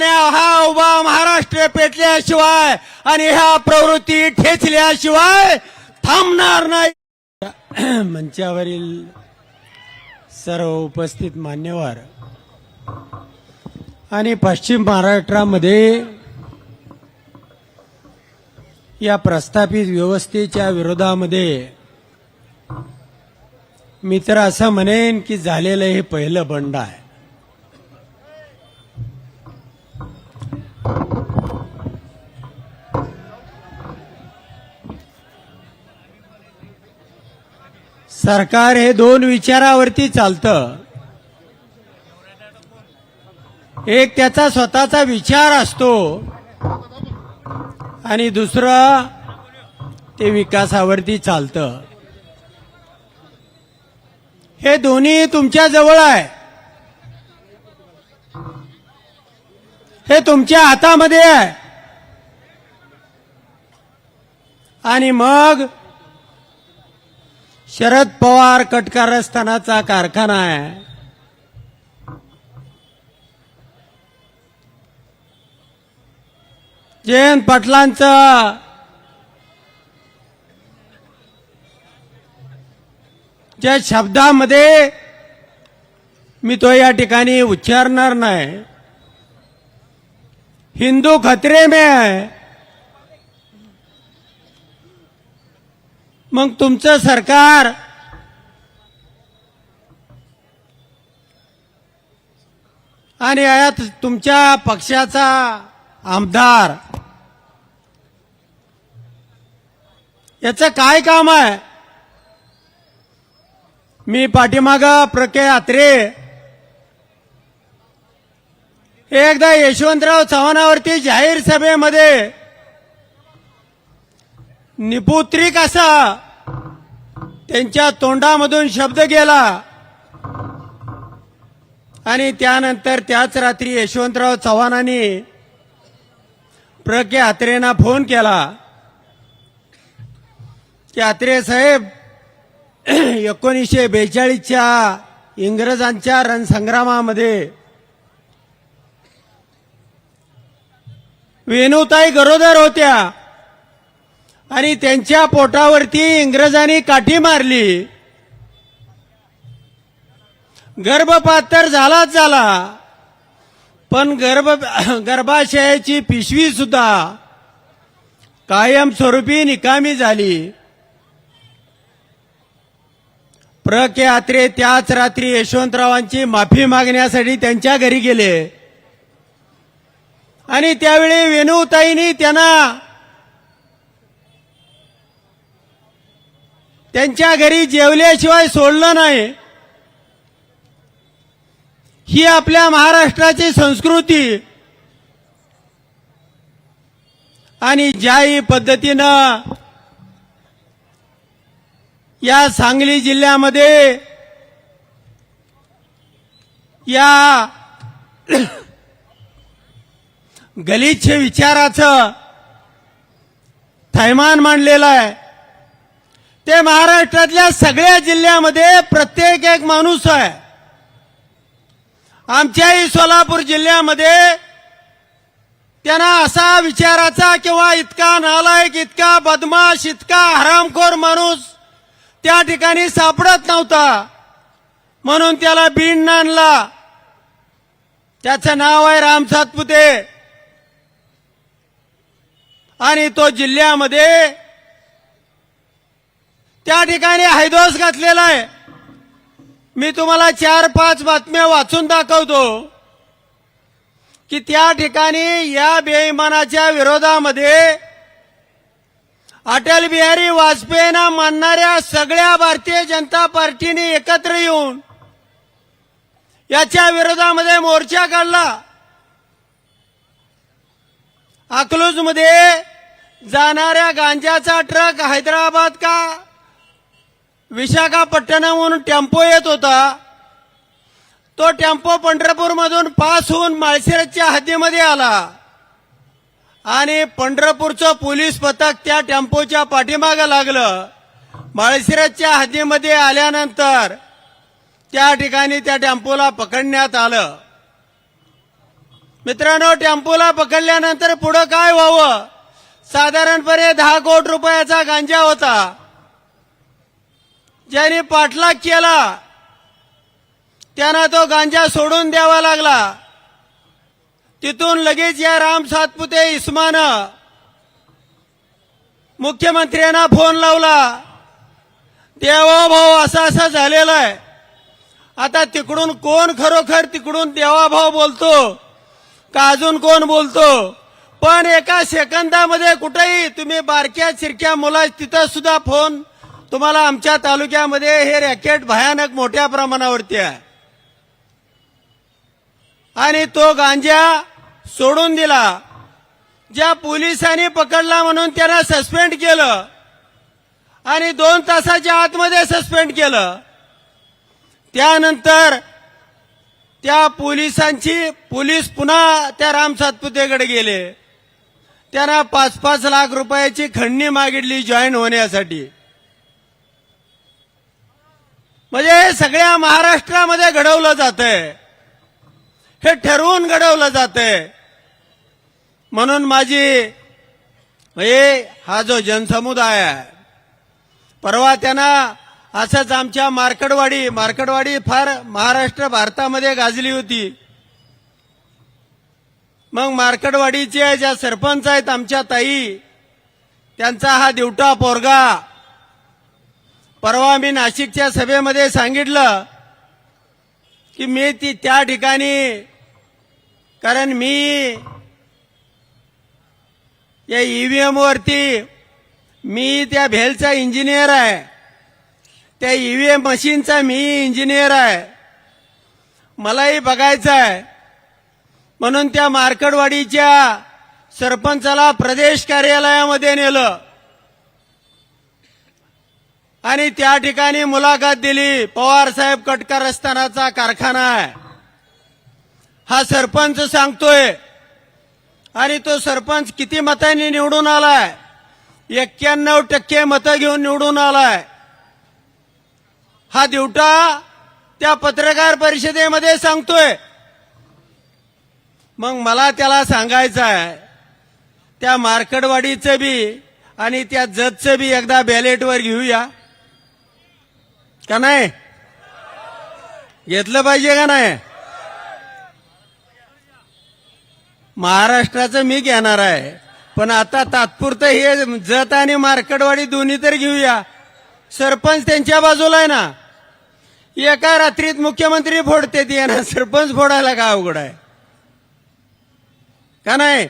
आणि हा उभा महाराष्ट्र पेटल्याशिवाय आणि ह्या प्रवृत्ती ठेचल्याशिवाय थांबणार नाही. मंचावरील सर्व उपस्थित मान्यवर आणि पश्चिम महाराष्ट्रामध्ये या प्रस्थापित व्यवस्थेच्या विरोधामध्ये मी तर असं म्हणेन की झालेलं हे पहिलं बंड आहे. सरकार हे दोन विचारावरती चालतं. एक त्याचा स्वतःचा विचार असतो आणि दुसरं ते विकासावरती चालतं. हे दोन्ही तुमच्या जवळ आहे. हे तुमच्या हातामध्ये आहे. आणि मग शरद पवार कटकारस्थानाचा कारखाना आहे. जयंत पाटलांचं ज्या शब्दामध्ये मी तो या ठिकाणी उच्चारणार नाही. हिंदू खतरे में है मग तुमचं सरकार आणि आयात तुमच्या पक्षाचा आमदार याचं काय काम आहे? मी पाठीमाग प्रके आत्रे. एकदा यशवंतराव चव्हाणावरती जाहीर सभेमध्ये निपुत्रिक असा त्यांच्या तोंडामधून शब्द गेला. आणि त्यानंतर त्याच रात्री यशवंतराव चव्हाणांनी प्र के आत्रेंना फोन केला. की आत्रे साहेब एकोणीसशे बेचाळीसच्या इंग्रजांच्या रणसंग्रामामध्ये वेणुताई गरोदर होत्या. आणि त्यांच्या पोटावरती इंग्रजांनी काठी मारली. गर्भपात तर झालाच झाला. पण गर्भ गर्भाशयाची पिशवी सुद्धा कायमस्वरूपी निकामी झाली. प्र के आत्रे त्याच रात्री यशवंतरावांची माफी मागण्यासाठी त्यांच्या घरी गेले. आणि त्यावेळी वेणुताईंनी त्यांना त्यांच्या घरी जेवल्याशिवाय सोडलं नाही. ही आपल्या महाराष्ट्राची संस्कृती. आणि ज्याही पद्धतीनं या सांगली जिल्ह्यामध्ये या गलिच्छ विचाराचं थैमान मांडलेलं आहे. ते महाराष्ट्रातल्या सगळ्या जिल्ह्यामध्ये प्रत्येक एक माणूस आहे. आमच्याही सोलापूर जिल्ह्यामध्ये त्यांना असा विचाराचा किंवा इतका नालायक इतका बदमाश इतका हरामखोर माणूस त्या ठिकाणी सापडत नव्हता. म्हणून त्याला बीड आणला. त्याचं नाव आहे राम सातपुते. आणि तो जिल्ह्यामध्ये त्या ठिकाणी हैदोस घातलेला आहे. मी तुम्हाला चार पाच बातम्या वाचून दाखवतो. की त्या ठिकाणी या बेईमानाच्या विरोधामध्ये अटल बिहारी वाजपेयींना मानणाऱ्या सगळ्या भारतीय जनता पार्टीने एकत्र येऊन याच्या विरोधामध्ये मोर्चा काढला. अकलूजमध्ये जाणाऱ्या गांजाचा ट्रक हैदराबाद का? विशाखापट्टणमहून टेम्पो येत होता. तो टेम्पो पंढरपूरमधून पास होऊन माळशिरसच्या हद्दीमध्ये आला. आणि पंढरपूरचं पोलीस पथक त्या टेम्पोच्या पाठीमागं लागलं. माळशिरसच्या हद्दीमध्ये आल्यानंतर त्या ठिकाणी त्या टेम्पोला पकडण्यात आलं. मित्रांनो टेम्पोला पकडल्यानंतर पुढं काय व्हावं? साधारणपणे दहा कोटी रुपयाचा गांजा होता. ज्याने पाठलाग केला त्यांना तो गांजा सोडून द्यावा लागला. तिथून लगेच या राम सातपुते इस्मानं मुख्यमंत्र्यांना फोन लावला. देवा भाऊ असं असं झालेलं आहे. आता तिकडून कोण खरोखर तिकडून देवाभाव बोलतो? का अजून कोण बोलतो? पण एका सेकंदामध्ये कुठेही तुम्ही बारक्या चिरक्या मुला तिथं सुद्धा फोन तुम्हाला आमच्या तालुक्यामध्ये हे रॅकेट भयानक मोठ्या प्रमाणावरती आहे. आणि तो गांजा सोडून दिला. ज्या पोलिसांनी पकडला म्हणून त्यांना सस्पेंड केलं. आणि दोन तासाच्या आतमध्ये सस्पेंड केलं. त्यानंतर त्या पोलिसांची पोलीस पुन्हा त्या राम सातपुतेकडे गेले. त्यांना पाच पाच लाख रुपयाची खंडणी मागितली जॉईन होण्यासाठी. म्हणजे हे सगळ्या महाराष्ट्रामध्ये घडवलं जातंय. हे ठरवून घडवलं जातंय. म्हणून माझी म्हणजे हा जो जनसमुदाय आहे परवा त्यांना असंच आमच्या मार्कडवाडी मार्कडवाडी फार महाराष्ट्र भारतामध्ये गाजली होती. मग मार्कडवाडीचे ज्या सरपंच आहेत आमच्या ताई त्यांचा हा दिवटा पोरगा परवा मी नाशिकच्या सभेमध्ये सांगितलं की मी ती त्या ठिकाणी कारण मी या ईव्हीएम वरती मी त्या भेलचा इंजिनियर आहे. त्या ईव्हीएम मशीनचा मी इंजिनियर आहे. मलाही बघायचं आहे. म्हणून त्या मार्कडवाडीच्या सरपंचाला प्रदेश कार्यालयामध्ये नेलं. आणि त्या ठिकाणी मुलाखत दिली. पवार साहेब कटकर रस्तानाचा कारखाना आहे. हा सरपंच सांगतोय. आणि तो सरपंच किती मतांनी निवडून आलाय? एक्क्याण्णव टक्के मतं घेऊन निवडून आलाय. हा दिवटा त्या पत्रकार परिषदेमध्ये सांगतोय. मग मला त्याला सांगायचं आहे. त्या मार्कडवाडीचं बी आणि त्या जतचं बी एकदा बॅलेटवर घेऊया. का नाही? घेतलं पाहिजे का नाही? महाराष्ट्राचं मी घेणार आहे. पण आता तात्पुरतं हे जत आणि मार्केटवाडी दोन्ही तर घेऊया. सरपंच त्यांच्या बाजूला आहे ना? एका रात्रीत मुख्यमंत्री फोडते ती ना. सरपंच फोडायला का अवघड आहे? का नाही?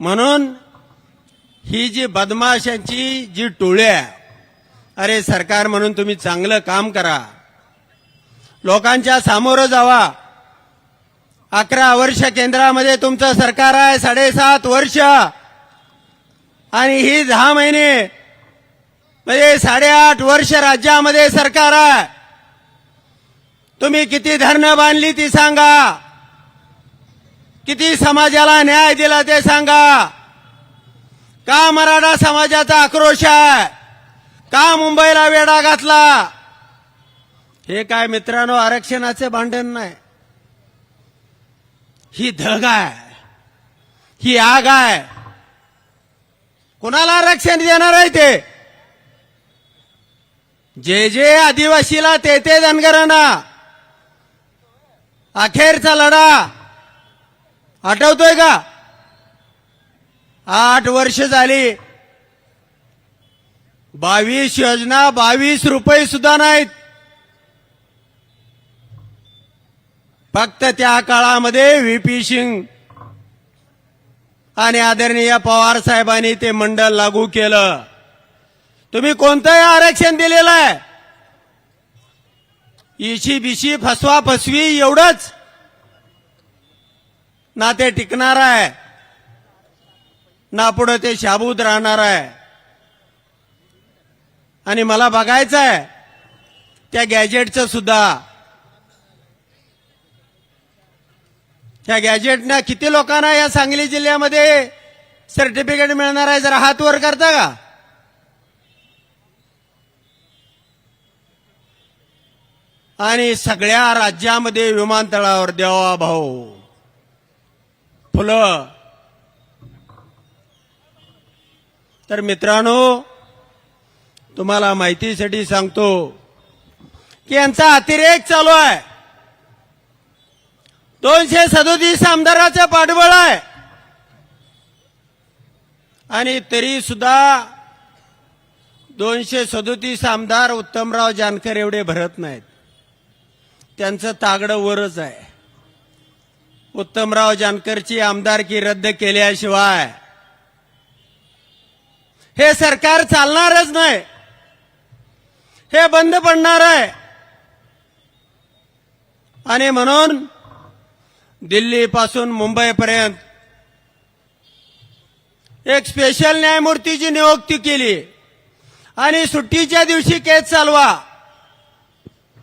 म्हणून ही जी बदमाशांची जी टोळ्या अरे सरकार म्हणून तुम्ही चांगलं काम करा. लोकांच्या सामोरं जावा. अकरा वर्ष केंद्रामध्ये तुमचं सरकार आहे साडेसात वर्ष. आणि ही दहा महिने म्हणजे साडेआठ वर्ष राज्यामध्ये सरकार आहे. तुम्ही किती धरणं बांधली ती सांगा. किती समाजाला न्याय दिला ते सांगा. का मराठा समाजाचा आक्रोश आहे? का मुंबईला वेढा घातला? हे काय मित्रांनो आरक्षणाचे भांडण नाही. ही धग आहे. ही आग आहे. कोणाला आरक्षण देणार आहे ते? जे जे आदिवासीला ते ते धनगरांना अखेरचा लढा. आठवतोय का? आठ वर्ष झाली. बावीस योजना बावीस रुपये सुद्धा नाहीत. फक्त त्या काळामध्ये व्ही पी सिंग आणि आदरणीय पवार साहेबांनी ते मंडळ लागू केलं. तुम्ही कोणतंही आरक्षण दिलेलं आहे. इशी बिशी फसवा फसवी एवढंच ना ते टिकणार आहे. ना पुढं ते शाबूत राहणार आहे. आणि मला बघायचं आहे त्या गॅजेटचं सुद्धा. त्या गॅजेटनं किती लोकांना या सांगली जिल्ह्यामध्ये सर्टिफिकेट मिळणार आहे? जरा हात वर करता का? आणि सगळ्या राज्यामध्ये विमानतळावर देवा भाऊ. फुलं. तर मित्रांनो तुम्हाला माहितीसाठी सांगतो की यांचा अतिरेक चालू आहे. दोनशे सदोतीस आमदाराचं पाठबळ आहे. आणि तरी सुद्धा दोनशे सदोतीस आमदार उत्तमराव जानकर एवढे भरत नाहीत. त्यांचं तागडं वरच आहे. उत्तमराव जानकरची आमदारकी रद्द केल्याशिवाय हे सरकार चालणारच नाही. हे बंद पडणार आहे. आणि म्हणून दिल्लीपासून मुंबईपर्यंत एक स्पेशल न्यायमूर्तीची नियुक्ती केली. आणि सुट्टीच्या दिवशी केस चालवा.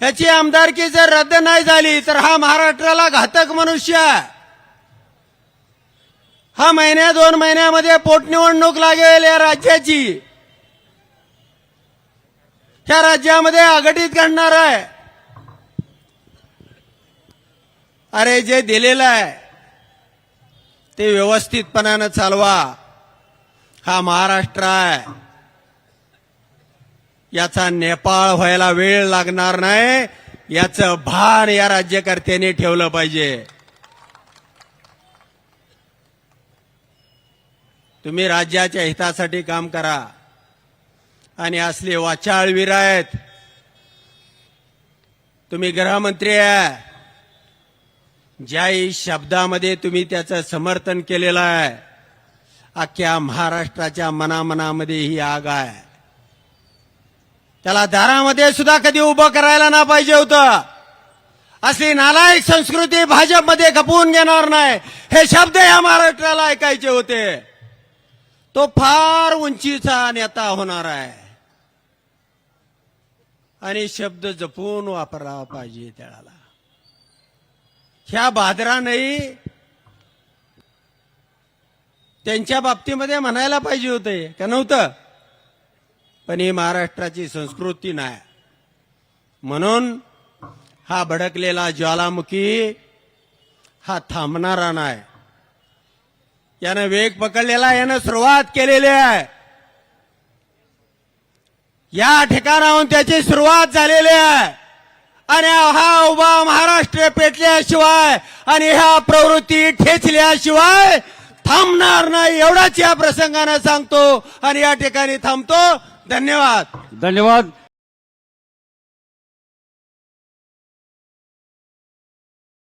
ह्याची आमदारकी जर रद्द नाही झाली तर हा महाराष्ट्राला घातक मनुष्य आहे. हा महिन्या दोन महिन्यामध्ये पोटनिवडणूक लागेल या राज्याची. ह्या राज्यामध्ये आघाडीत घडणार आहे. अरे जे दिलेलं आहे ते व्यवस्थितपणानं चालवा. हा महाराष्ट्र आहे. याचा नेपाळ व्हायला वेळ लागणार नाही. याचं भान या राज्यकर्त्यांनी ठेवलं पाहिजे. तुम्ही राज्याच्या हितासाठी काम करा. आणि असले वाचाळवीर आहेत. तुम्ही गृहमंत्री आहे. ज्याही शब्दामध्ये तुम्ही त्याचं समर्थन केलेलं आहे अख्ख्या महाराष्ट्राच्या मनामनामध्ये ही आग आहे. त्याला दारामध्ये सुद्धा कधी उभं करायला ना पाहिजे होतं. असली नालायक संस्कृती भाजपमध्ये खपवून घेणार नाही. हे शब्द या महाराष्ट्राला ऐकायचे होते. तो फार उंचीचा नेता होणार आहे. आणि शब्द जपून वापरावा पाहिजे त्याला. ह्या बादरानंही त्यांच्या बाबतीमध्ये म्हणायला पाहिजे होते का नव्हतं? पण ही महाराष्ट्राची संस्कृती नाही. म्हणून हा भडकलेला ज्वालामुखी हा थांबणारा नाही. यानं वेग पकडलेला यानं सुरुवात केलेली आहे. या ठिकाणाहून त्याची सुरुवात झालेली आहे. आणि हा उभा महाराष्ट्र पेटल्याशिवाय आणि ह्या प्रवृत्ती ठेचल्याशिवाय थांबणार नाही एवढाच या प्रसंगानं सांगतो. आणि या ठिकाणी थांबतो. धन्यवाद. धन्यवाद.